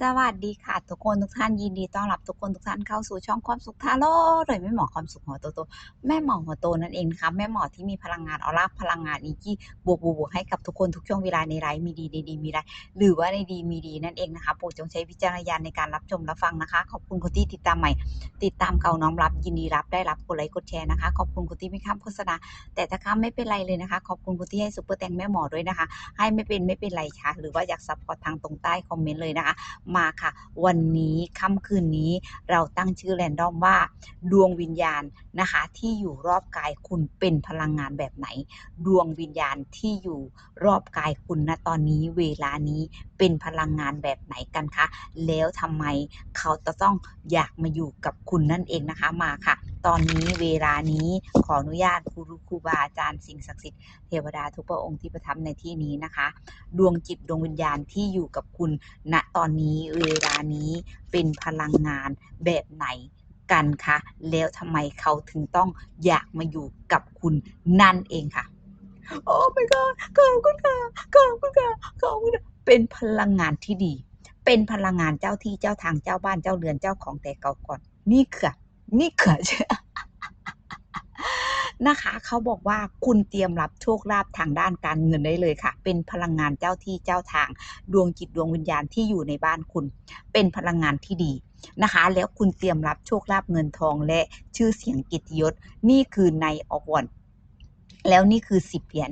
สวัสดีค่ะทุกคนทุกท่านยินดีต้อนรับทุกคนทุกท่านเข้าสู่ช่องความสุขทาโร่โดยแม่หมอความสุขหัวโตโตแม่หมอหัวโตนั่นเองนะคะแม่หมอที่มีพลังงานออร่าพลังงานอีกี้บวกบวกบวกให้กับทุกคนทุกช่วงเวลาในไลฟ์มีดีในดีมีไรหรือว่าในดีมีดีนั่นเองนะคะโปรดจงใช้วิจารณญาณในการรับชมรับฟังนะคะ ขอบคุณคนที่ติดตามใหม่ ติดตามเก่าน้อมรับ ยินดีรับได้รับกดไลค์กดแชร์นะคะขอบคุณคนที่ไม่ข้ามโฆษณาแต่ถ้าข้ามไม่เป็นไรเลยนะคะ ขอบคุณคนที่ให้ซุปเปอร์แตงแม่หมอด้วยนะคะ ให้ไม่เป็นไม่เป็นไรค่ะหรือว่าอยากซัพพอร์ตทางตรงใต้คอมเมนต์เลยนะคะมาค่ะ วันนี้ค่ำคืนนี้เราตั้งชื่อแรนดอมว่า ดวงวิญญาณนะคะ ที่อยู่รอบกายคุณเป็นพลังงานแบบไหน ดวงวิญญาณที่อยู่รอบกายคุณณตอนนี้เวลานี้เป็นพลังงานแบบไหนกันคะ แล้วทำไมเขาจะต้องอยากมาอยู่กับคุณนั่นเองนะคะมาค่ะ ตอนนี้เวลานี้ขออนุญาตครูรุครูบาอาจารย์สิ่งศักดิ์สิทธิ์เทวดาทุกพระองค์ที่ประทับในที่นี้นะคะ ดวงจิตดวงวิญญาณที่อยู่กับคุณณตอนนี้เวลานี้เป็นพลังงานแบบไหนกันคะแล้วทำไมเขาถึงต้องอยากมาอยู่กับคุณนั่นเองค่ะโอ้ my god ขอบคุณค่ะขอบคุณค่ะขอบคุณค่ะเป็นพลังงานที่ดี เป็นพลังงานเจ้าที่เจ้าทางเจ้าบ้านเจ้าเรือนเจ้าของแต่เก่าก่อน นี่ค่ะนี่ค่ะ นะคะ เขาบอกว่าคุณเตรียมรับโชคลาภทางด้านการเงินได้เลยค่ะ เป็นพลังงานเจ้าที่เจ้าทาง ดวงจิตดวงวิญญาณที่อยู่ในบ้านคุณ เป็นพลังงานที่ดีนะคะ แล้วคุณเตรียมรับโชคลาภเงินทองและชื่อเสียงกิติยศนี่คือในออกวันแล้วนี่คือสิบเหรียญ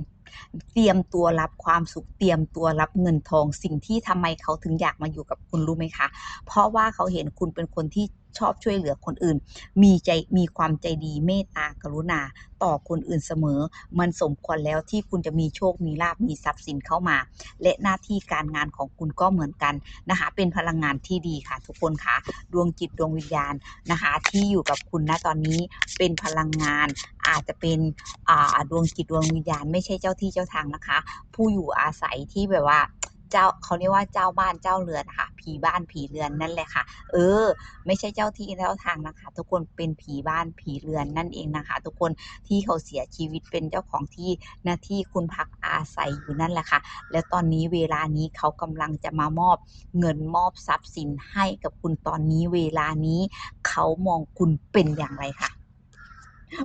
เตรียมตัวรับความสุขเตรียมตัวรับเงินทองสิ่งที่ทำไมเขาถึงอยากมาอยู่กับคุณรู้ไหมคะ เพราะว่าเขาเห็นคุณเป็นคนที่ ชอบช่วยเหลือคนอื่น มีใจมีความใจดีเมตตากรุณาต่อคนอื่นเสมอ มันสมควรแล้วที่คุณจะมีโชคมีลาภมีทรัพย์สินเข้ามา และหน้าที่การงานของคุณก็เหมือนกันนะคะเป็นพลังงานที่ดีค่ะ ทุกคนค่ะดวงจิตดวงวิญญาณนะคะที่อยู่กับคุณณตอนนี้เป็นพลังงานอาจจะเป็นดวงจิตดวงวิญญาณ ไม่ใช่เจ้าที่เจ้าทางนะคะ ผู้อยู่อาศัยที่แบบว่า เจ้าเขาเรียกว่าเจ้าบ้านเจ้าเรือนค่ะ ผีบ้านผีเรือนนั่นแหละค่ะ เออ ไม่ใช่เจ้าที่เจ้าทางนะคะ ทุกคนเป็นผีบ้านผีเรือนนั่นเองนะคะ ทุกคนที่เขาเสียชีวิตเป็นเจ้าของที่หน้าที่คุณพักอาศัยอยู่นั่นแหละค่ะ แล้วตอนนี้เวลานี้เขากำลังจะมามอบเงินมอบทรัพย์สินให้กับคุณตอนนี้เวลานี้ เขามองคุณเป็นอย่างไรค่ะ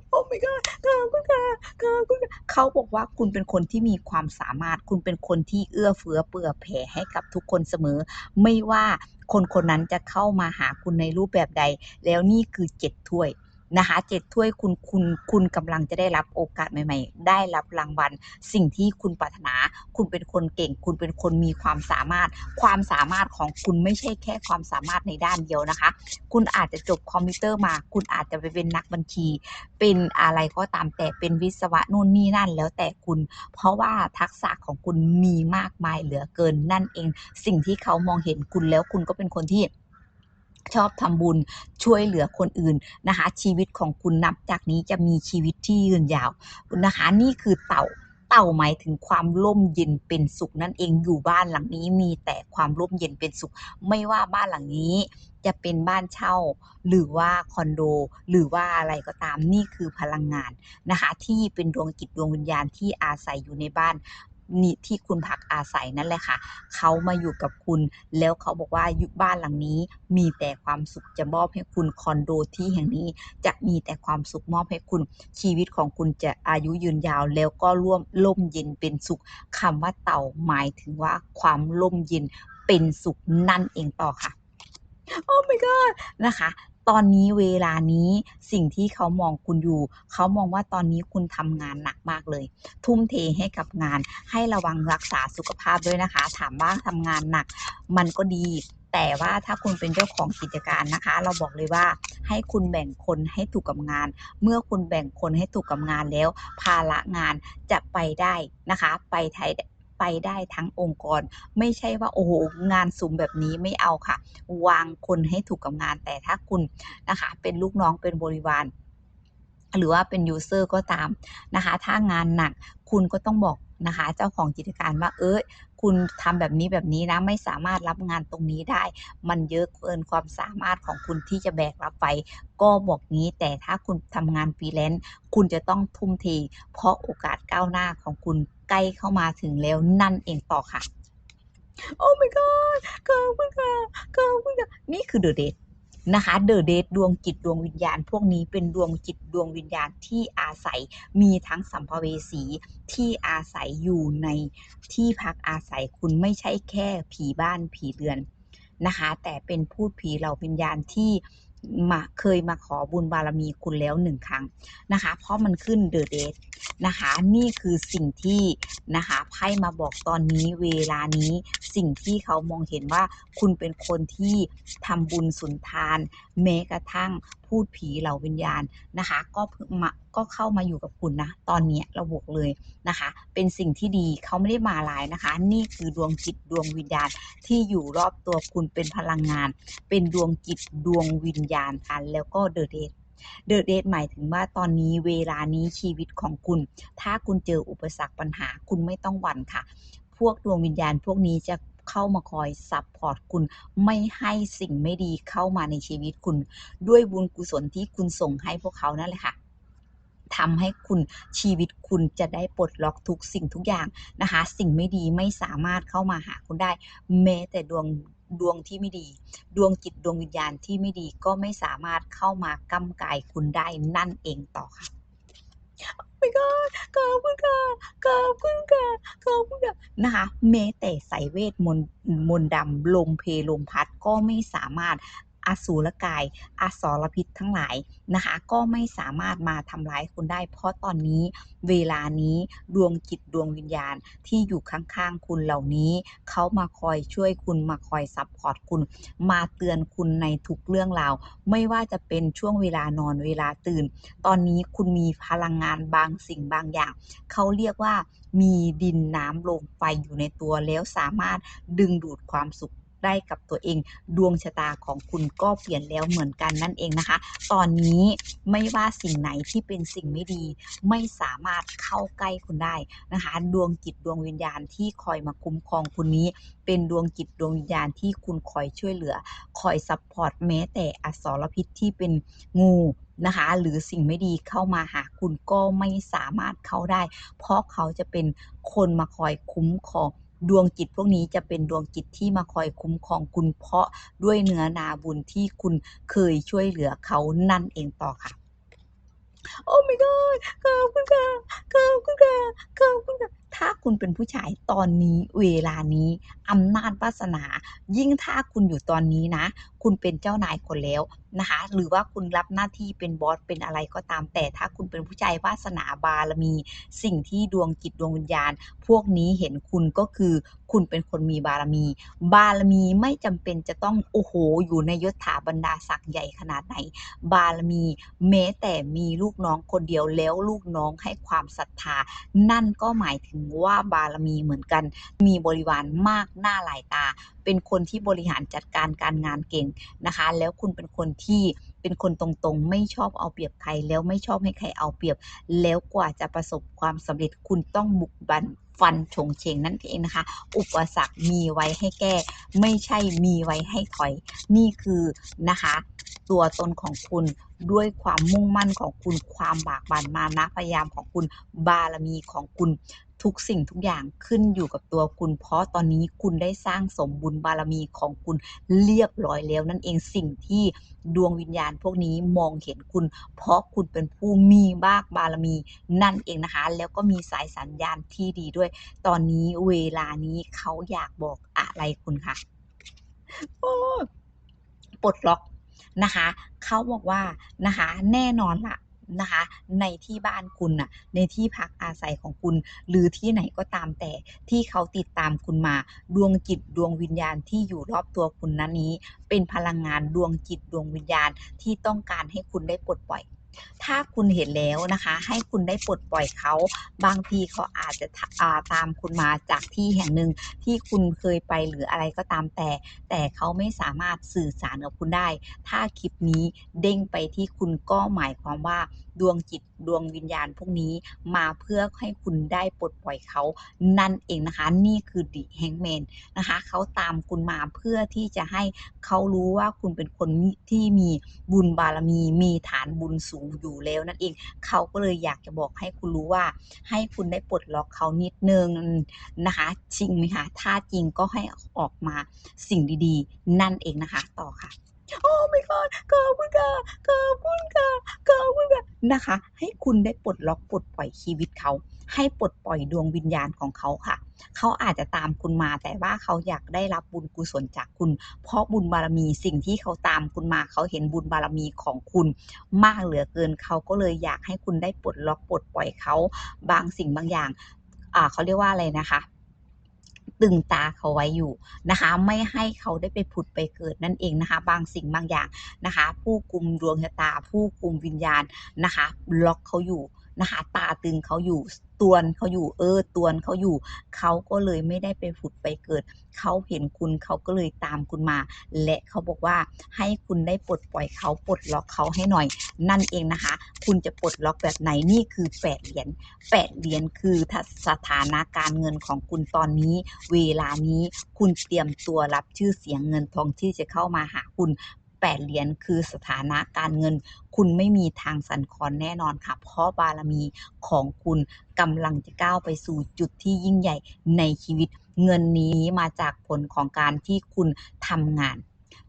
โอ้ my god ขอบคุณค่ะขอบคุณค่ะเขาบอกว่าคุณเป็นคนที่มีความสามารถ คุณเป็นคนที่เอื้อเฟื้อเปื่อแผ่ให้กับทุกคนเสมอ ไม่ว่าคนคนนั้นจะเข้ามาหาคุณในรูปแบบใด แล้วนี่คือเจ็ดถ้วย นะคะเจ็ดถ้วยคุณคุณคุณกำลังจะได้รับโอกาสใหม่ ๆ ได้รับรางวัล สิ่งที่คุณปรารถนา คุณเป็นคนเก่ง คุณเป็นคนมีความสามารถ ความสามารถของคุณไม่ใช่แค่ความสามารถในด้านเดียวนะคะ คุณอาจจะจบคอมพิวเตอร์มา คุณอาจจะไปเป็นนักบัญชี เป็นอะไรก็ตามแต่เป็นวิศวะนู่นนี่นั่น แล้วแต่คุณ เพราะว่าทักษะของคุณมีมากมายเหลือเกินนั่นเอง สิ่งที่เขามองเห็นคุณแล้วคุณก็เป็นคนที่ ชอบทำบุญช่วยเหลือคนอื่นนะคะ ชีวิตของคุณนับจากนี้จะมีชีวิตที่ยืนยาวนะคะ นี่คือเต่าเต่าหมายถึงความร่มเย็นเป็นสุขนั่นเองอยู่บ้านหลังนี้มีแต่ความร่มเย็นเป็นสุข ไม่ว่าบ้านหลังนี้จะเป็นบ้านเช่า หรือว่าคอนโด หรือว่าอะไรก็ตามนี่คือพลังงานนะคะ ที่เป็นดวงจิตดวงวิญญาณที่อาศัยอยู่ในบ้าน นี่ที่คุณพักอาศัยนั่นแหละค่ะ เขามาอยู่กับคุณ แล้วเขาบอกว่าอยู่บ้านหลังนี้มีแต่ความสุขจะมอบให้คุณคอนโดที่แห่งนี้จะมีแต่ความสุขมอบให้คุณ ชีวิตของคุณจะอายุยืนยาว แล้วก็ร่วมร่มเย็นเป็นสุขคำว่าเต่าหมายถึงว่าความร่มเย็นเป็นสุขนั่นเองต่อค่ะโอ้ my god นะคะ ตอนนี้เวลานี้สิ่งที่เขามองคุณอยู่ เขามองว่าตอนนี้คุณทำงานหนักมากเลย ทุ่มเทให้กับงาน ให้ระวังรักษาสุขภาพด้วยนะคะ ถามว่าทำงานหนัก มันก็ดี แต่ว่าถ้าคุณเป็นเจ้าของกิจการนะคะ เราบอกเลยว่าให้คุณแบ่งคนให้ถูกกับงาน เมื่อคุณแบ่งคนให้ถูกกับงานแล้ว ภาระงานจะไปได้นะคะ ไปไทย ไปได้ทั้งองค์กร ไม่ใช่ว่าโอ้โหงานสุ่มแบบนี้ไม่เอาค่ะ วางคนให้ถูกกับงาน แต่ถ้าคุณนะคะเป็นลูกน้องเป็นบริวาร หรือว่าเป็นยูเซอร์ก็ตามนะคะ ถ้างานหนักคุณก็ต้องบอกนะคะ เจ้าของกิจการว่าเอ้ยคุณทำแบบนี้แบบนี้นะไม่สามารถรับงานตรงนี้ได้ มันเยอะเกินความสามารถของคุณที่จะแบกรับไปก็บอกงี้แต่ถ้าคุณทำงานฟรีแลนซ์คุณจะต้องทุ่มเทเพราะโอกาสก้าวหน้าของคุณ ใกล้เข้ามาถึงแล้วนั่นเองต่อค่ะ โอ้ my god ขอบคุณค่ะนี่คือเดอะเดทนะคะเดอะเดทดวงจิตดวงวิญญาณ พวกนี้เป็นดวงจิตดวงวิญญาณที่อาศัยมีทั้งสัมภเวสีที่อาศัยอยู่ในที่พักอาศัยคุณไม่ใช่แค่ผีบ้านผีเรือนนะคะ แต่เป็นพูดผีเหล่าวิญญาณที่มาเคยมาขอบุญบารมีคุณแล้วหนึ่งครั้งนะคะ เพราะมันขึ้นเดอะเดท นะคะ นี่คือสิ่งที่นะคะไพ่มาบอกตอนนี้เวลานี้สิ่งที่เขามองเห็นว่าคุณเป็นคนที่ทำบุญสุนทาน แม้กระทั่งพูดผีเหล่าวิญญาณนะคะ ก็เพิ่มาก็เข้ามาอยู่กับคุณนะ ตอนนี้เราบอกเลยนะคะ เป็นสิ่งที่ดีเขาไม่ได้มาลายนะคะ นี่คือดวงจิตดวงวิญญาณที่อยู่รอบตัวคุณเป็นพลังงาน เป็นดวงจิตดวงวิญญาณค่ะแล้วก็เดอะเดท เดอะเดทหมายถึงว่าตอนนี้เวลานี้ชีวิตของคุณ ถ้าคุณเจออุปสรรคปัญหาคุณไม่ต้องหวั่นค่ะ พวกดวงวิญญาณพวกนี้จะเข้ามาคอยซับพอร์ตคุณไม่ให้สิ่งไม่ดีเข้ามาในชีวิตคุณ ด้วยบุญกุศลที่คุณส่งให้พวกเขานั่นแหละค่ะทำให้คุณชีวิตคุณจะได้ปลดล็อกทุกสิ่งทุกอย่างนะคะ สิ่งไม่ดีไม่สามารถเข้ามาหาคุณได้ แม้แต่ดวง ดวงที่ไม่ดี ดวงจิตดวงวิญญาณที่ไม่ดีก็ไม่สามารถเข้ามากำกายคุณได้นั่นเองต่อค่ะไม่ก็ขอบคุณค่ะขอบคุณค่ะขอบคุณค่ะนะคะแม้แต่ใส่เวทมนต์มนต์ดำลมเพลมพัดก็ไม่สามารถ อสูรกาย อสรพิษทั้งหลายนะคะ ก็ไม่สามารถมาทำร้ายคุณได้ เพราะตอนนี้เวลานี้ดวงจิตดวงวิญญาณที่อยู่ข้างๆคุณเหล่านี้ เขามาคอยช่วยคุณมาคอยซัพพอร์ตคุณ มาเตือนคุณในทุกเรื่องราว ไม่ว่าจะเป็นช่วงเวลานอนเวลาตื่น ตอนนี้คุณมีพลังงานบางสิ่งบางอย่าง เขาเรียกว่ามีดินน้ำลมไฟอยู่ในตัวแล้วสามารถดึงดูดความสุข ได้กับตัวเอง ดวงชะตาของคุณก็เปลี่ยนแล้วเหมือนกันนั่นเองนะคะ ตอนนี้ไม่ว่าสิ่งไหนที่เป็นสิ่งไม่ดี ไม่สามารถเข้าใกล้คุณได้นะคะ ดวงจิตดวงวิญญาณที่คอยมาคุ้มครองคุณนี้ เป็นดวงจิตดวงวิญญาณที่คุณคอยช่วยเหลือ คอยซัพพอร์ตแม้แต่อสรพิษที่เป็นงูนะคะ หรือสิ่งไม่ดีเข้ามาหาคุณก็ไม่สามารถเข้าได้ เพราะเขาจะเป็นคนมาคอยคุ้มครอง ดวงจิตพวกนี้จะเป็นดวงจิตที่มาคอยคุ้มครองคุณเพราะด้วยเนื้อนาบุญที่คุณเคยช่วยเหลือเขานั่นเองต่อค่ะ โอ้ my god ขอบคุณค่ะขอบคุณค่ะขอบคุณค่ะถ้าคุณเป็นผู้ชายตอนนี้เวลานี้อำนาจวาสนา ยิ่งถ้าคุณอยู่ตอนนี้นะ คุณเป็นเจ้านายคนแล้วนะคะ หรือว่าคุณรับหน้าที่เป็นบอสเป็นอะไรก็ตาม แต่ถ้าคุณเป็นผู้ชายวาสนาบารมี สิ่งที่ดวงจิตดวงวิญญาณ พวกนี้เห็นคุณก็คือคุณเป็นคนมีบารมี บารมีไม่จำเป็นจะต้องโอ้โห อยู่ในยศถาบรรดาศักดิ์ใหญ่ขนาดไหน บารมีแม้แต่มีลูกน้องคนเดียวแล้วลูกน้องให้ความศรัทธา นั่นก็หมายถึงว่าบารมีเหมือนกัน มีบริวารมากหน้าหลายตา เป็นคนที่บริหารจัดการการงานเก่งนะคะ แล้วคุณเป็นคนที่เป็นคนตรงๆ ไม่ชอบเอาเปรียบใคร แล้วไม่ชอบให้ใครเอาเปรียบ แล้วกว่าจะประสบความสำเร็จคุณต้องบุกบันฟันชงเชงนั่นเองนะคะ อุปสรรคมีไว้ให้แก้ ไม่ใช่มีไว้ให้ถอย นี่คือนะคะ ตัวตนของคุณด้วยความมุ่งมั่นของคุณความบากบั่นมานะพยายามของคุณบารมีของคุณ ทุกสิ่งทุกอย่างขึ้นอยู่กับตัวคุณ เพราะตอนนี้คุณได้สร้างสมบุญบารมีของคุณเรียบร้อยแล้ว นั่นเองสิ่งที่ดวงวิญญาณพวกนี้มองเห็นคุณ เพราะคุณเป็นผู้มีบากบารมีนั่นเองนะคะ แล้วก็มีสายสัญญาณที่ดีด้วย ตอนนี้เวลานี้เขาอยากบอกอะไรคุณคะปลดล็อกนะคะ เขาบอกว่านะคะ แน่นอนละ นะคะ ในที่บ้านคุณน่ะในที่พักอาศัยของคุณ หรือที่ไหนก็ตามแต่ที่เขาติดตามคุณมา ดวงจิตดวงวิญญาณที่อยู่รอบตัวคุณนั้นนี้ เป็นพลังงานดวงจิตดวงวิญญาณที่ต้องการให้คุณได้ปลดปล่อย ถ้าคุณเห็นแล้วนะคะ ให้คุณได้ปลดปล่อยเขาบางทีเขาอาจจะาตามคุณมาจากที่แห่งหนึ่งที่คุณเคยไปหรืออะไรก็ตามแต่ แต่เขาไม่สามารถสื่อสารกับคุณได้ ถ้าคลิปนี้เด้งไปที่คุณก็หมายความว่า ดวงจิตดวงวิญญาณพวกนี้มาเพื่อให้คุณได้ปลดปล่อยเขานั่นเองนะคะ นี่คือดิแฮงแมนนะคะเขาตามคุณมาเพื่อที่จะให้เขารู้ว่าคุณเป็นคนที่มีบุญบารมี มีฐานบุญสูงอยู่แล้วนั่นเองเขาก็เลยอยากจะบอกให้คุณรู้ว่า ให้คุณได้ปลดล็อกเขานิดนึงนะคะจริงไหมคะถ้าจริงก็ให้ออกมาสิ่งดีๆ นั่นเองนะคะ ต่อค่ะ โอ้ my god ขอบคุณค่ะขอบคุณค่ะขอบคุณค่ะนะคะ ให้คุณได้ปลดล็อกปลดปล่อยชีวิตเขา ให้ปลดปล่อยดวงวิญญาณของเขาค่ะ เขาอาจจะตามคุณมาแต่ว่าเขาอยากได้รับบุญกุศลจากคุณ เพราะบุญบารมีสิ่งที่เขาตามคุณมาเขาเห็นบุญบารมีของคุณมากเหลือเกินเขาก็เลยอยากให้คุณได้ปลดล็อกปลดปล่อยเขาบางสิ่งบางอย่างอ่าเขาเรียกว่าอะไรนะคะ ตึงตาเขาไว้อยู่นะคะ ไม่ให้เขาได้ไปผุดไปเกิดนั่นเองนะคะ บางสิ่งบางอย่างนะคะ ผู้กุมดวงชะตา ผู้กุมวิญญาณนะคะ ล็อกเขาอยู่ นะคะตาตึงเขาอยู่ตวนเขาอยู่เออตวนเขาอยู่เขาก็เลยไม่ได้ไปผุดไปเกิด เขาเห็นคุณเขาก็เลยตามคุณมา และเขาบอกว่าให้คุณได้ปลดปล่อยเขาปลดล็อกเขาให้หน่อย นั่นเองนะคะ คุณจะปลดล็อกแบบไหนนี่คือแปดเหรียญแปดเหรียญคือสถานะการเงินของคุณตอนนี้ เวลานี้คุณเตรียมตัวรับชื่อเสียงเงินทองที่จะเข้ามาหาคุณ แปดเหรียญคือสถานะการเงิน คุณไม่มีทางสั่นคลอนแน่นอนค่ะ เพราะบารมีของคุณกำลังจะก้าวไปสู่จุดที่ยิ่งใหญ่ในชีวิต เงินนี้มาจากผลของการที่คุณทำงาน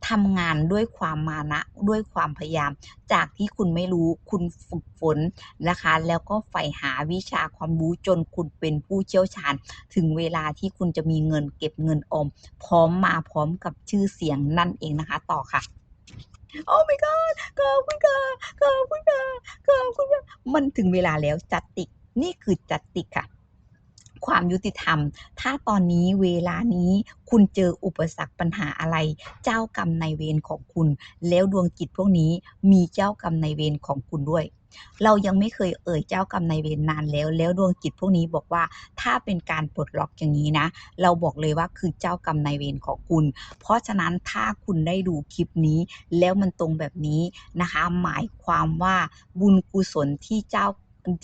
ทำงานด้วยความมานะด้วยความพยายาม จากที่คุณไม่รู้คุณฝึกฝนนะคะ แล้วก็ใฝ่หาวิชาความรู้จนคุณเป็นผู้เชี่ยวชาญ ถึงเวลาที่คุณจะมีเงินเก็บเงินออมพร้อมมาพร้อมกับชื่อเสียงนั่นเองนะคะ ต่อค่ะ โอ้ my god ขอบคุณค่ะขอบคุณค่ะขอบคุณค่ะมันถึงเวลาแล้วจัดติก นี่คือจัดติกค่ะ ความยุติธรรม ถ้าตอนนี้เวลานี้คุณเจออุปสรรคปัญหาอะไร เจ้ากรรมในเวรของคุณ แล้วดวงจิตพวกนี้มีเจ้ากรรมในเวรของคุณด้วย เรายังไม่เคยเอ่ยเจ้ากรรมในเวรนานแล้ว แล้วดวงจิตพวกนี้บอกว่าถ้าเป็นการปลดล็อกอย่างนี้นะ เราบอกเลยว่าคือเจ้ากรรมในเวรของคุณ เพราะฉะนั้นถ้าคุณได้ดูคลิปนี้ แล้วมันตรงแบบนี้นะคะ หมายความว่าบุญกุศลที่เจ้า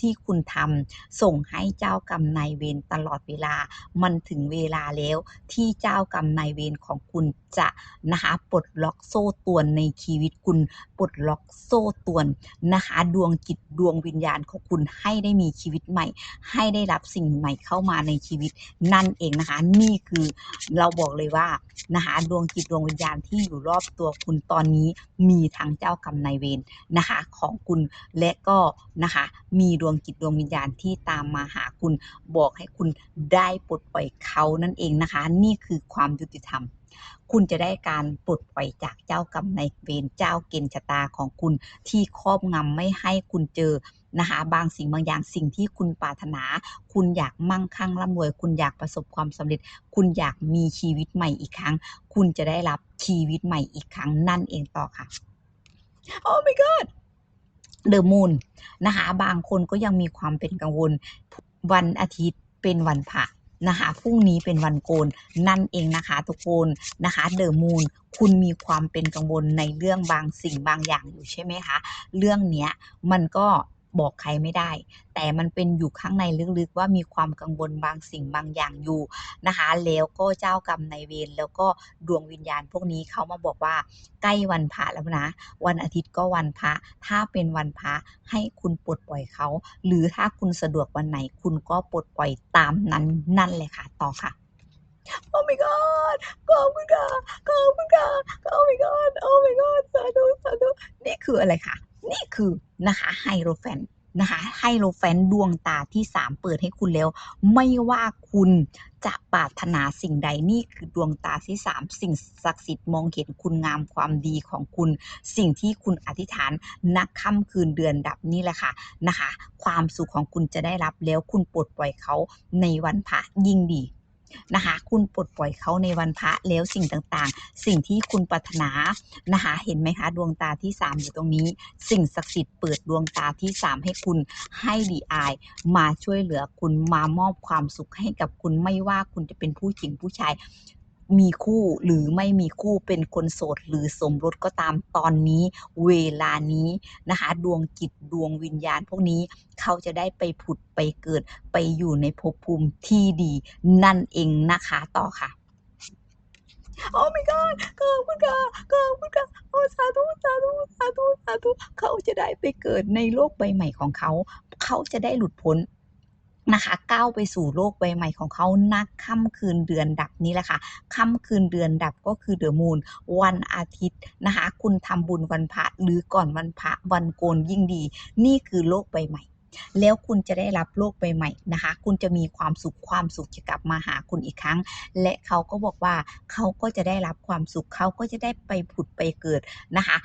ที่คุณทำส่งให้เจ้ากรรมนายเวรตลอดเวลา มันถึงเวลาแล้วที่เจ้ากรรมนายเวรของคุณจะนะคะปลดล็อกโซ่ตวนในชีวิตคุณปลดล็อกโซ่ตวนนะคะดวงจิตดวงวิญญาณของคุณให้ได้มีชีวิตใหม่ ให้ได้รับสิ่งใหม่เข้ามาในชีวิตนั่นเองนะคะ นี่คือเราบอกเลยว่านะคะดวงจิตดวงวิญญาณที่อยู่รอบตัวคุณตอนนี้มีทั้งเจ้ากรรมนายเวรนะคะของคุณและก็นะคะมีดวงจิตดวงวิญญาณที่ตามมาหาคุณบอกให้คุณได้ปลดปล่อยเขานั่นเองนะคะ นี่คือความยุติธรรม คุณจะได้การปลดปล่อยจากเจ้ากรรมในเวรเจ้าเกณฑ์ชะตาของคุณที่ครอบงำไม่ให้คุณเจอนะคะบางสิ่งบางอย่างสิ่งที่คุณปรารถนา คุณอยากมั่งคั่งร่ำรวย คุณอยากประสบความสำเร็จ คุณอยากมีชีวิตใหม่อีกครั้ง คุณจะได้รับชีวิตใหม่อีกครั้งนั่นเองต่อค่ะโอ้ my god เดอะมูนนะคะบางคนก็ยังมีความเป็นกังวลวันอาทิตย์เป็นวันพระนะคะพรุ่งนี้เป็นวันโกนนั่นเองนะคะทุกคนนะคะเดอะมูนคุณมีความเป็นกังวลในเรื่องบางสิ่งบางอย่างอยู่ใช่ไหมคะ เรื่องเนี้ยมันก็ บอกใครไม่ได้ แต่มันเป็นอยู่ข้างในลึกๆว่ามีความกังวลบางสิ่งบางอย่างอยู่นะคะ แล้วก็เจ้ากรรมนายเวรแล้วก็ดวงวิญญาณพวกนี้เขามาบอกว่าใกล้วันพระแล้วนะ วันอาทิตย์ก็วันพระ ถ้าเป็นวันพระให้คุณปลดปล่อยเขา หรือถ้าคุณสะดวกวันไหน คุณก็ปลดปล่อยตามนั้นนั่นเลยค่ะ ต่อค่ะโอ้ my god ขอบคุณค่ะขอบคุณค่ะโอ้ my god โอ้ my god สาธุสาธุนี่คืออะไรคะ นี่คือนะคะไฮโรแฟนนะคะไฮโรแฟนดวงตาที่ 3 เปิดให้คุณแล้ว ไม่ว่าคุณจะปรารถนาสิ่งใดนี่คือดวงตาที่ 3 สิ่งศักดิ์สิทธิ์มองเห็นคุณงามความดีของคุณ สิ่งที่คุณอธิษฐานนักค่ำคืนเดือนดับนี่แหละค่ะนะคะ ความสุขของคุณจะได้รับแล้วคุณปลดปล่อยเขาในวันพระยิ่งดี นะคะ คุณปลดปล่อยเขาในวันพระแล้วสิ่งต่างๆ สิ่งที่คุณปรารถนานะคะ เห็นไหมคะ ดวงตาที่ 3 อยู่ตรงนี้ สิ่งศักดิ์สิทธิ์เปิดดวงตาที่ 3 ให้คุณให้ดีอายมาช่วยเหลือคุณมามอบความสุขให้กับคุณไม่ว่าคุณจะเป็นผู้หญิงผู้ชาย มีคู่หรือไม่มีคู่เป็นคนโสดหรือสมรสก็ตามตอนนี้เวลานี้นะคะ ดวงจิตดวงวิญญาณพวกนี้เขาจะได้ไปผุดไปเกิดไปอยู่ในภพภูมิที่ดีนั่นเองนะคะต่อค่ะโอ้ my god ขอบคุณค่ะขอบคุณค่ะโอ้สาธุสาธุสาธุสาธุเขาจะได้ไปเกิดในโลกใบใหม่ของเขา เขาจะได้หลุดพ้น นะคะก้าวไปสู่โลกใบใหม่ของเขานักค่ำคืนเดือนดับนี้แหละค่ะค่ำคืนเดือนดับก็คือเดือมูนวันอาทิตย์นะคะ คุณทำบุญวันพระหรือก่อนวันพระวันโกนยิ่งดี นี่คือโลกใบใหม่ แล้วคุณจะได้รับโลกใบใหม่นะคะ คุณจะมีความสุขความสุขจะกลับมาหาคุณอีกครั้ง และเขาก็บอกว่าเขาก็จะได้รับความสุขเขาก็จะได้ไปผุดไปเกิดนะคะ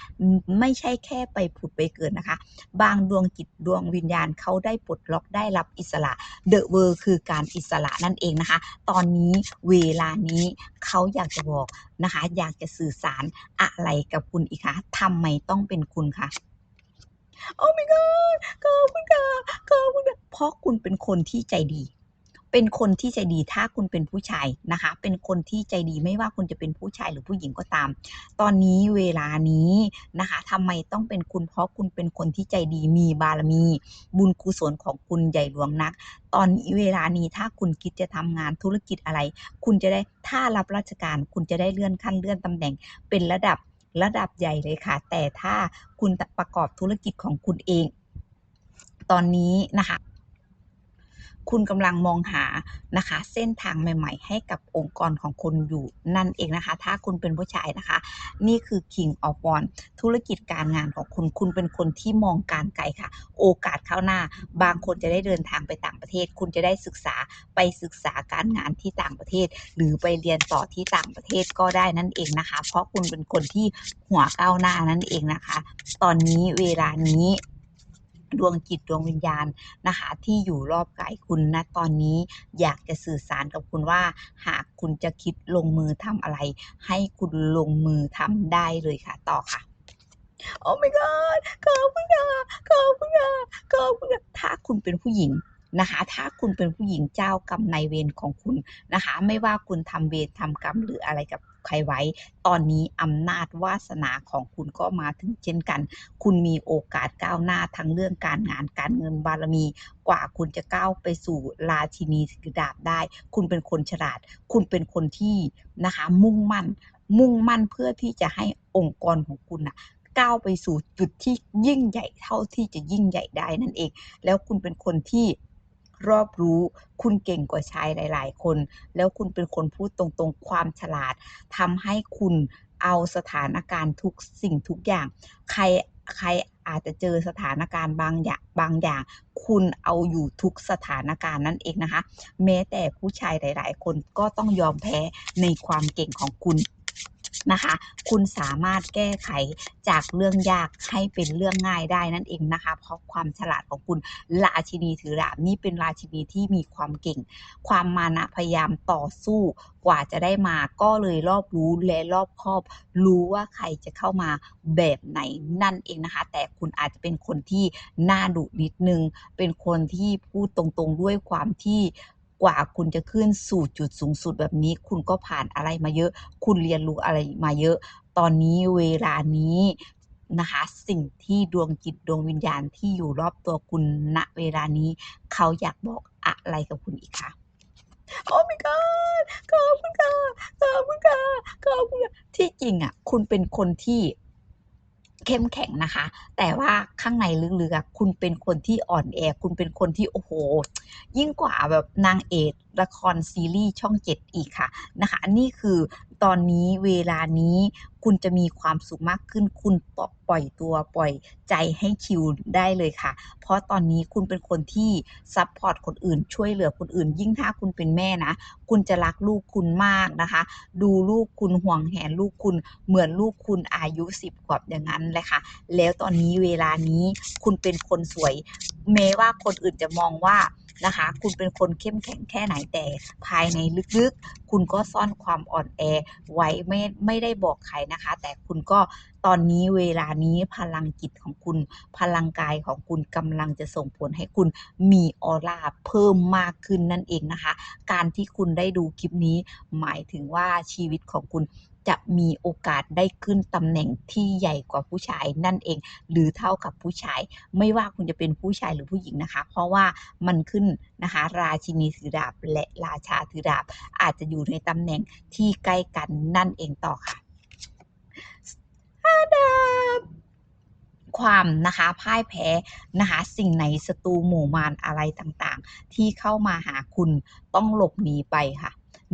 ไม่ใช่แค่ไปผุดไปเกิดนะคะ บางดวงจิตดวงวิญญาณเขาได้ปลดล็อกได้รับอิสระเดอะเวอร์คือการอิสระนั่นเองนะคะ ตอนนี้เวลานี้เขาอยากจะบอกนะคะ อยากจะสื่อสารอะไรกับคุณอีกคะทำไมต้องเป็นคุณคะโอ้ my god ข ราะคุณเป็นคนที่ใจดี เป็นคนที่ใจดีถ้าคุณเป็นผู้ชายนะคะ เป็นคนที่ใจดีไม่ว่าคุณจะเป็นผู้ชายหรือผู้หญิงก็ตาม ตอนนี้เวลานี้นะคะทำไมต้องเป็นคุณเพราะคุณเป็นคนที่ใจดีมีบารมี บุญกุศลของคุณใหญ่หลวงนัก ตอนนี้เวลานี้ถ้าคุณคิดจะทำงานธุรกิจอะไร คุณจะได้ถ้ารับราชการ คุณจะได้เลื่อนขั้นเลื่อนตำแหน่ง เป็นระดับระดับใหญ่เลยค่ะ แต่ถ้าคุณประกอบธุรกิจของคุณเอง ตอนนี้นะคะ คุณกำลังมองหานะคะ เส้นทางใหม่ ๆ ให้กับองค์กรของคุณอยู่นั่นเองนะคะ ถ้าคุณเป็นผู้ชายนะคะ นี่คือ King of w a n d ธุรกิจการงานของคุณ คุณเป็นคนที่มองการไกลค่ะ โอกาสข้าวหน้า บางคนจะได้เดินทางไปต่างประเทศ คุณจะได้ศึกษาไปศึกษาการงานที่ต่างประเทศ หรือไปเรียนต่อที่ต่างประเทศก็ได้นั่นเองนะคะ เพราะคุณเป็นคนที่หัวก้าวหน้านั่นเองนะคะ ตอนนี้เวลานี้ ดวงจิตดวงวิญญาณนะคะที่อยู่รอบกายคุณณตอนนี้อยากจะสื่อสารกับคุณว่า หากคุณจะคิดลงมือทำอะไร ให้คุณลงมือทำได้เลยค่ะ ต่อค่ะโอ้ my god ขอบคุณค่ะขอบคุณค่ะขอบคุณค่ะถ้าคุณเป็นผู้หญิงนะคะ ถ้าคุณเป็นผู้หญิงเจ้ากรรมนายเวรของคุณนะคะ ไม่ว่าคุณทำเวรทำกรรมหรืออะไรกับ ใครไว้ ตอนนี้อำนาจวาสนาของคุณก็มาถึงเช่นกัน คุณมีโอกาสก้าวหน้าทั้งเรื่องการงานการเงินบารมี กว่าคุณจะก้าวไปสู่ราชินีถือดาบได้ คุณเป็นคนฉลาด คุณเป็นคนที่นะคะมุ่งมั่น มุ่งมั่นเพื่อที่จะให้องค์กรของคุณน่ะก้าวไปสู่จุดที่ยิ่งใหญ่เท่าที่จะยิ่งใหญ่ได้นั่นเอง แล้วคุณเป็นคนที่ รอบรู้ คุณเก่งกว่าชายหลาย ๆ คน แล้วคุณเป็นคนพูดตรงๆ ความฉลาดทำให้คุณเอาสถานการณ์ทุกสิ่งทุกอย่าง ใครใครอาจจะเจอสถานการณ์บางอย่างบางอย่าง คุณเอาอยู่ทุกสถานการณ์นั่นเองนะคะ แม้แต่ผู้ชายหลาย ๆ คนก็ต้องยอมแพ้ในความเก่งของคุณ นะคะ คุณสามารถแก้ไขจากเรื่องยากให้เป็นเรื่องง่ายได้นั่นเองนะคะ เพราะความฉลาดของคุณราชินีถือดาบนี่เป็นราชินีที่มีความเก่ง ความมานะพยายามต่อสู้กว่าจะได้มาก็เลยรอบรู้และรอบครอบ รู้ว่าใครจะเข้ามาแบบไหนนั่นเองนะคะ แต่คุณอาจจะเป็นคนที่น่าดุนิดนึง เป็นคนที่พูดตรงๆด้วยความที่ กว่าคุณจะขึ้นสู่จุดสูงสุดแบบนี้ คุณก็ผ่านอะไรมาเยอะ คุณเรียนรู้อะไรมาเยอะ ตอนนี้เวลานี้นะคะสิ่งที่ดวงจิตดวงวิญญาณที่อยู่รอบตัวคุณณเวลานี้ เขาอยากบอกอะไรกับคุณอีกคะโอ้ my god ขอบคุณค่ะขอบคุณค่ะขอบคุณที่จริงอะ คุณเป็นคนที่ เข้มแข็งนะคะ แต่ว่าข้างในลึกๆคุณเป็นคนที่อ่อนแอ คุณเป็นคนที่โอ้โห ยิ่งกว่าแบบนางเอกละครซีรีส์ช่องเจ็ดอีกค่ะนะคะ นี่คือตอนนี้เวลานี้ คุณจะมีความสุขมากขึ้น คุณปล่อยปล่อยตัวปล่อยใจให้ชิลได้เลยค่ะ เพราะตอนนี้คุณเป็นคนที่ซัปพอร์ตคนอื่น ช่วยเหลือคนอื่น ยิ่งถ้าคุณเป็นแม่นะ คุณจะรักลูกคุณมากนะคะ ดูลูกคุณห่วงแหนลูกคุณเหมือนลูกคุณอายุ 10ขวบอย่างนั้นแหละค่ะ แล้วตอนนี้เวลานี้คุณเป็นคนสวย แม้ว่าคนอื่นจะมองว่านะคะ คุณเป็นคนเข้มแข็งแค่ไหนแต่ภายในลึกๆ คุณก็ซ่อนความอ่อนแอไว้ไม่ไม่ได้บอกใครนะคะ แต่คุณก็ตอนนี้เวลานี้พลังจิตของคุณ พลังกายของคุณกำลังจะส่งผลให้คุณมีออร่าเพิ่มมากขึ้นนั่นเองนะคะ การที่คุณได้ดูคลิปนี้หมายถึงว่าชีวิตของคุณ จะมีโอกาสได้ขึ้นตำแหน่งที่ใหญ่กว่าผู้ชายนั่นเอง หรือเท่ากับผู้ชาย ไม่ว่าคุณจะเป็นผู้ชายหรือผู้หญิงนะคะ เพราะว่ามันขึ้นนะคะ ราชินีถือดาบและราชาถือดาบ อาจจะอยู่ในตำแหน่งที่ใกล้กันนั่นเองต่อค่ะห้าดาบความนะคะพ่ายแพ้นะคะสิ่งไหนศัตรูหมู่มารอะไรต่างๆ ที่เข้ามาหาคุณต้องหลบหนีไปค่ะ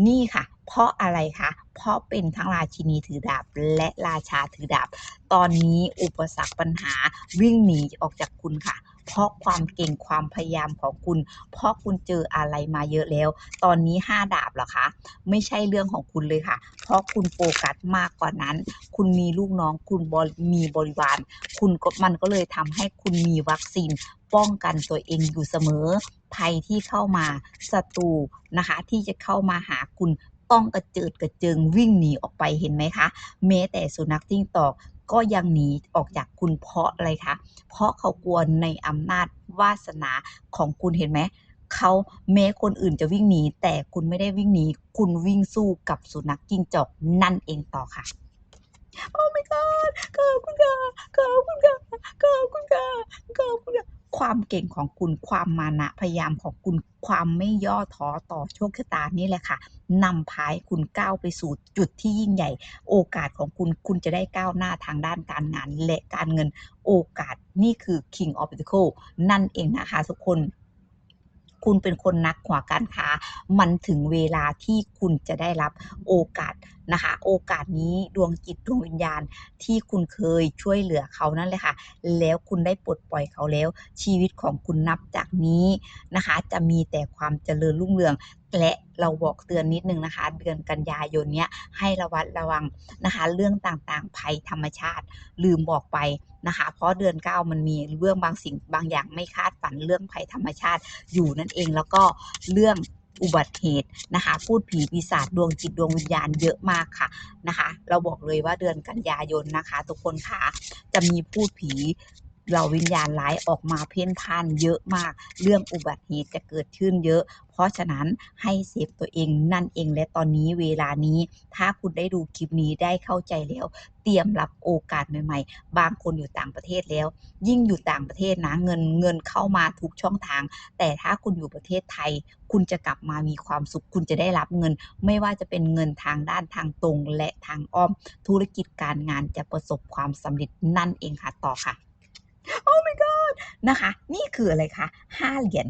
นี่ค่ะ เพราะอะไรคะ เพราะเป็นทั้งราชินีถือดาบ และราชาถือดาบ ตอนนี้อุปสรรคปัญหาวิ่งหนีออกจากคุณค่ะเพราะความเก่งความพยายามของคุณ เพราะคุณเจออะไรมาเยอะแล้ว ตอนนี้ห้าดาบเหรอคะ ไม่ใช่เรื่องของคุณเลยค่ะ เพราะคุณโฟกัสมากกว่านั้น คุณมีลูกน้อง คุณมีบริวาร คุณก็มันก็เลยทำให้คุณมีวัคซีน ป้องกันตัวเองอยู่เสมอ ภัยที่เข้ามาศัตรูนะคะ ที่จะเข้ามาหาคุณ ต้องกระเจิดกระเจิงวิ่งหนีออกไปเห็นไหมคะแม้แต่สุนัขจิ้งจอกก็ยังหนีออกจากคุณเพราะอะไรคะเพราะเขากลัวในอำนาจวาสนาของคุณเห็นไหมเขาแม้คนอื่นจะวิ่งหนีแต่คุณไม่ได้วิ่งหนีคุณวิ่งสู้กับสุนัขจิ้งจอกนั่นเองต่อค่ะ โอ้ my god ขอบคุณค่ะขอบคุณค่ะขอบคุณค่ะขอบ ความเก่งของคุณความมานะพยายามของคุณความไม่ย่อท้อต่อโชคชะตานี่แหละค่ะนำพาให้คุณก้าวไปสู่จุดที่ยิ่งใหญ่ โอกาสของคุณคุณจะได้ก้าวหน้าทางด้านการงานและการเงินโอกาสนี่คือ King of Pentacle นั่นเองนะคะทุกคนคุณเป็นคนนักหัวการค้า มันถึงเวลาที่คุณจะได้รับโอกาส นะคะ โอกาสนี้ดวงจิตดวงวิญญาณที่คุณเคยช่วยเหลือเขานั่นเลยค่ะ แล้วคุณได้ปลดปล่อยเขาแล้ว ชีวิตของคุณนับจากนี้นะคะ จะมีแต่ความเจริญรุ่งเรืองและเราบอกเตือนนิดนึงนะคะ เดือนกันยายนเนี้ยให้ระวัดระวังนะคะ เรื่องต่างๆ ภัยธรรมชาติลืมบอกไปนะคะ เพราะเดือนเก้ามันมีเรื่องบางสิ่งบางอย่างไม่คาดฝันเรื่องภัยธรรมชาติอยู่นั่นเองแล้วก็เรื่อง อุบัติเหตุนะคะ พูดผีปีศาจดวงจิตดวงวิญญาณเยอะมากค่ะนะคะ เราบอกเลยว่าเดือนกันยายนนะคะ ทุกคนค่ะจะมีพูดผีเราวิญญาณร้ายออกมาเพ่นพ่านเยอะมาก เรื่องอุบัติเหตุจะเกิดขึ้นเยอะ เพราะฉะนั้นให้เซฟตัวเองนั่นเองและตอนนี้เวลานี้ ถ้าคุณได้ดูคลิปนี้ได้เข้าใจแล้ว เตรียมรับโอกาสใหม่ๆ บางคนอยู่ต่างประเทศแล้ว ยิ่งอยู่ต่างประเทศนะเงินเงินเข้ามาทุกช่องทาง แต่ถ้าคุณอยู่ประเทศไทย คุณจะกลับมามีความสุข คุณจะได้รับเงิน ไม่ว่าจะเป็นเงินทางด้านทางตรง และทางอ้อม ธุรกิจการงานจะประสบความสำเร็จนั่นเองค่ะต่อค่ะโอ้ my god นะคะ นี่คืออะไรคะห้าเหรียญ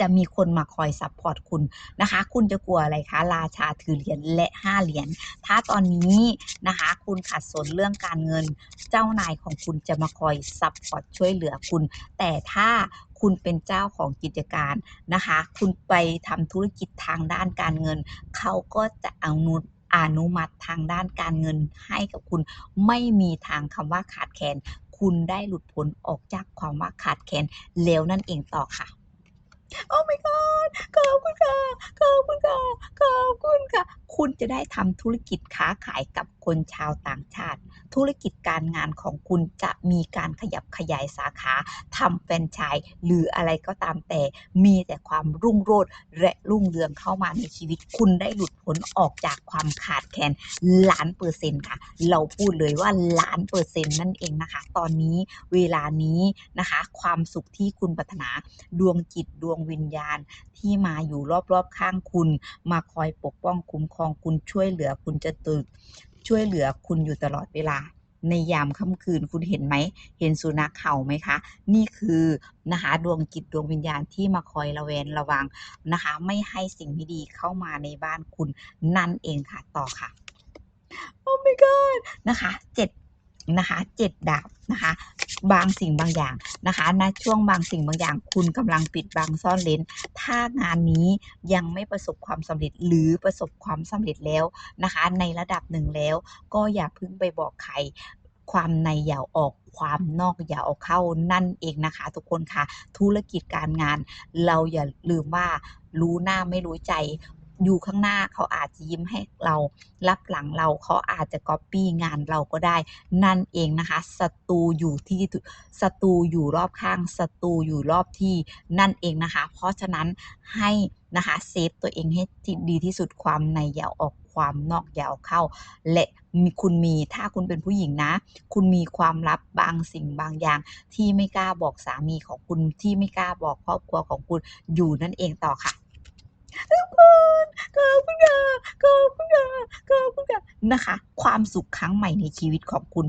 จะมีคนมาคอยซัพพอร์ตคุณนะคะ คุณจะกลัวอะไรคะ ราชาถือเหรียญและห้าเหรียญ ถ้าตอนนี้นะคะ คุณขัดสนเรื่องการเงิน เจ้านายของคุณจะมาคอยซัพพอร์ตช่วยเหลือคุณ แต่ถ้าคุณเป็นเจ้าของกิจการนะคะ คุณไปทำธุรกิจทางด้านการเงิน เขาก็จะอนุอนุมัติทางด้านการเงินให้กับคุณไม่มีทางคำว่าขาดแคลนคุณได้หลุดพ้นออกจากความว่าขาดแคลนแล้วนั่นเองต่อค่ะ โอ้ my god ขอบคุณค่ะ ขอบคุณค่ะ ขอบคุณค่ะ คุณจะได้ทำธุรกิจค้าขายกับคนชาวต่างชาติ ธุรกิจการงานของคุณจะมีการขยับขยายสาขาทำแฟรนไชส์หรืออะไรก็ตามแต่ มีแต่ความรุ่งโรจน์และรุ่งเรืองเข้ามาในชีวิต คุณได้หลุดพ้นออกจากความขาดแคลนล้านเปอร์เซ็นต์ค่ะ เราพูดเลยว่าล้านเปอร์เซ็นต์นั่นเองนะคะ ตอนนี้เวลานี้นะคะ ความสุขที่คุณปรารถนาดวงจิตดวงวิญญาณที่มาอยู่รอบๆข้างคุณ มาคอยปกป้องคุ้มครองคุณช่วยเหลือคุณจะตื่นช่วยเหลือคุณอยู่ตลอดเวลา ในยามค่ำคืนคุณเห็นไหม เห็นสุนัขเห่าไหมคะ นี่คือนะคะดวงจิตดวงวิญญาณที่มาคอยระแวงระวังนะคะ ไม่ให้สิ่งไม่ดีเข้ามาในบ้านคุณนั่นเองค่ะต่อค่ะ โอ้ my god นะคะเจ็ด นะคะเจ็ดดาบนะคะ บางสิ่งบางอย่างนะคะณช่วงบางสิ่งบางอย่าง คุณกำลังปิดบังซ่อนเลนถ้างานนี้ยังไม่ประสบความสำเร็จหรือประสบความสำเร็จแล้วนะคะ ในระดับหนึ่งแล้ว ก็อย่าเพิ่งไปบอกใครความในอย่าออกความนอกอย่าเอาเข้านั่นเองนะคะ ทุกคนค่ะ ธุรกิจการงาน เราอย่าลืมว่ารู้หน้าไม่รู้ใจ อยู่ข้างหน้าเขาอาจจะยิ้มให้เรารับหลังเราเขาอาจจะก๊อปปี้งานเราก็ได้ นั่นเองนะคะศัตรูอยู่ที่ศัตรูอยู่รอบข้างศัตรูอยู่รอบที่นั่นเองนะคะ เพราะฉะนั้นให้นะคะเซฟตัวเองให้ดีที่สุดความในอย่าออกความนอกอย่าเอาเข้า และมีคุณมีถ้าคุณเป็นผู้หญิงนะ คุณมีความลับบางสิ่งบางอย่าง ที่ไม่กล้าบอกสามีของคุณที่ไม่กล้าบอกครอบครัวของคุณอยู่นั่นเองต่อค่ะ ทุกคนขอบคุณค่ะขอบคุณค่ะขอบคุณค่ะนะคะ ความสุขครั้งใหม่ในชีวิตของคุณ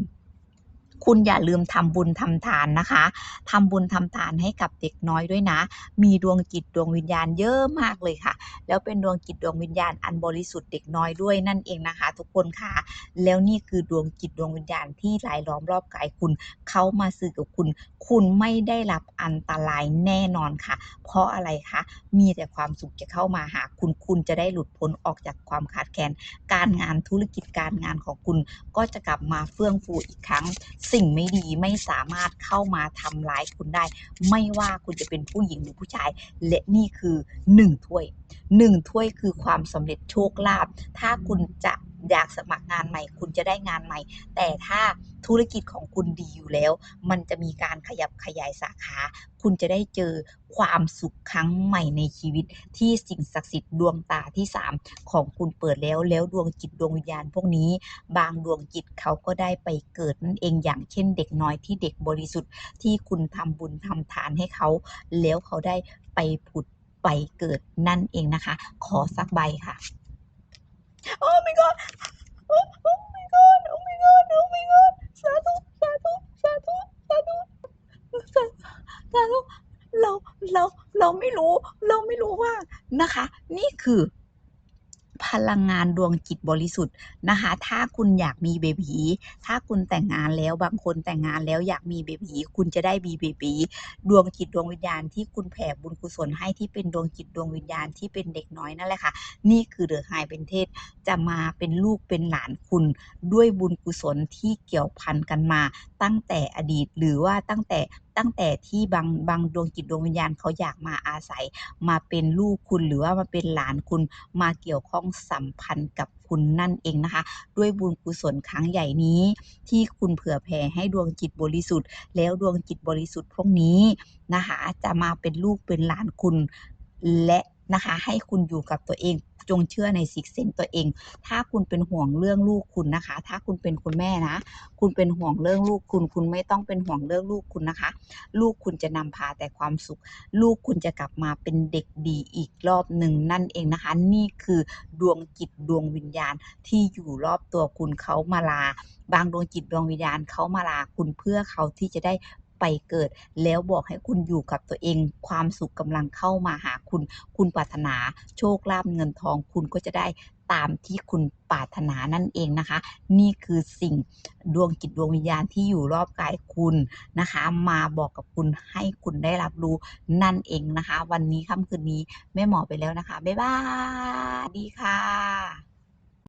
คุณอย่าลืมทำบุญทำทานนะคะทำบุญทำทานให้กับเด็กน้อยด้วยนะ มีดวงจิตดวงวิญญาณเยอะมากเลยค่ะ แล้วเป็นดวงจิตดวงวิญญาณอันบริสุทธิ์เด็กน้อยด้วยนั่นเองนะคะ ทุกคนค่ะ แล้วนี่คือดวงจิตดวงวิญญาณที่รายล้อมรอบกายคุณ เขามาสื่อกับคุณ คุณไม่ได้รับอันตรายแน่นอนค่ะ เพราะอะไรคะ มีแต่ความสุขจะเข้ามาหาคุณ คุณจะได้หลุดพ้นออกจากความขาดแคลน การงานธุรกิจการงานของคุณก็จะกลับมาเฟื่องฟูอีกครั้งสิ่งไม่ดีไม่สามารถเข้ามาทำร้ายคุณได้ ไม่ว่าคุณจะเป็นผู้หญิงหรือผู้ชาย และนี่คือหนึ่งถ้วยหนึ่งถ้วยคือความสำเร็จโชคลาภถ้าคุณจะ อยากสมัครงานใหม่ คุณจะได้งานใหม่ แต่ถ้าธุรกิจของคุณดีอยู่แล้ว มันจะมีการขยับขยายสาขา คุณจะได้เจอความสุขครั้งใหม่ในชีวิตที่สิ่งศักดิ์สิทธิ์ดวงตาที่ 3 ของคุณเปิดแล้วแล้วดวงจิตดวงวิญญาณพวกนี้ บางดวงจิตเขาก็ได้ไปเกิดนั่นเองอย่างเช่นเด็กน้อยที่เด็กบริสุทธิ์ที่คุณทำบุญทำทานให้เขา แล้วเขาได้ไปผุดไปเกิดนั่นเองนะคะ ขอสักใบค่ะ โอ้ my god โอ้ oh my god โอ้ my god โอ้ my god สาธุสาธุสาธุสาธุสาสาธุเราเราเราไม่รู้ เราไม่รู้ว่านะคะ นี่คือ ลังงานดวงจิตบริสุทธิ์นะคะ ถ้าคุณอยากมีเบบีถ้าคุณแต่งงานแล้วบางคนแต่งงานแล้วอยากมีเบบีคุณจะได้มีเบบีดวงจิตดวงวิญญาณที่คุณแผ่บุญกุศลให้ที่เป็นดวงจิตดวงวิญญาณที่เป็นเด็กน้อยนั่นแหละค่ะ นี่คือเดอะไฮเป็นเทศจะมาเป็นลูกเป็นหลานคุณด้วยบุญกุศลที่เกี่ยวพันกันมา ตั้งแต่อดีตหรือว่าตั้งแต่ตั้งแต่ที่บางบางดวงจิตดวงวิญญาณเขาอยากมาอาศัย มาเป็นลูกคุณหรือว่ามาเป็นหลานคุณมาเกี่ยวข้องสัมพันธ์กับคุณนั่นเองนะคะ ด้วยบุญกุศลครั้งใหญ่นี้ ที่คุณเผื่อแผ่ให้ดวงจิตบริสุทธิ์ แล้วดวงจิตบริสุทธิ์พวกนี้นะคะจะมาเป็นลูกเป็นหลานคุณและนะคะให้คุณอยู่กับตัวเอง จงเชื่อในสิกเซนตัวเอง ถ้าคุณเป็นห่วงเรื่องลูกคุณนะคะ ถ้าคุณเป็นคุณแม่นะ คุณเป็นห่วงเรื่องลูกคุณ คุณไม่ต้องเป็นห่วงเรื่องลูกคุณนะคะ ลูกคุณจะนำพาแต่ความสุข ลูกคุณจะกลับมาเป็นเด็กดีอีกรอบหนึ่งนั่นเองนะคะ นี่คือดวงจิตดวงวิญญาณที่อยู่รอบตัวคุณเขามาลา บางดวงจิตดวงวิญญาณเขามาลาคุณเพื่อเขาที่จะได้ ไปเกิด แล้วบอกให้คุณอยู่กับตัวเอง ความสุขกำลังเข้ามาหาคุณ คุณปรารถนาโชคลาภเงินทอง คุณก็จะได้ตามที่คุณปรารถนานั่นเองนะคะ นี่คือสิ่งดวงจิตดวงวิญญาณที่อยู่รอบกายคุณนะคะ มาบอกกับคุณให้คุณได้รับรู้นั่นเองนะคะ วันนี้ค่ำคืนนี้แม่หมอไปแล้วนะคะ บ๊ายบาย ดีค่ะ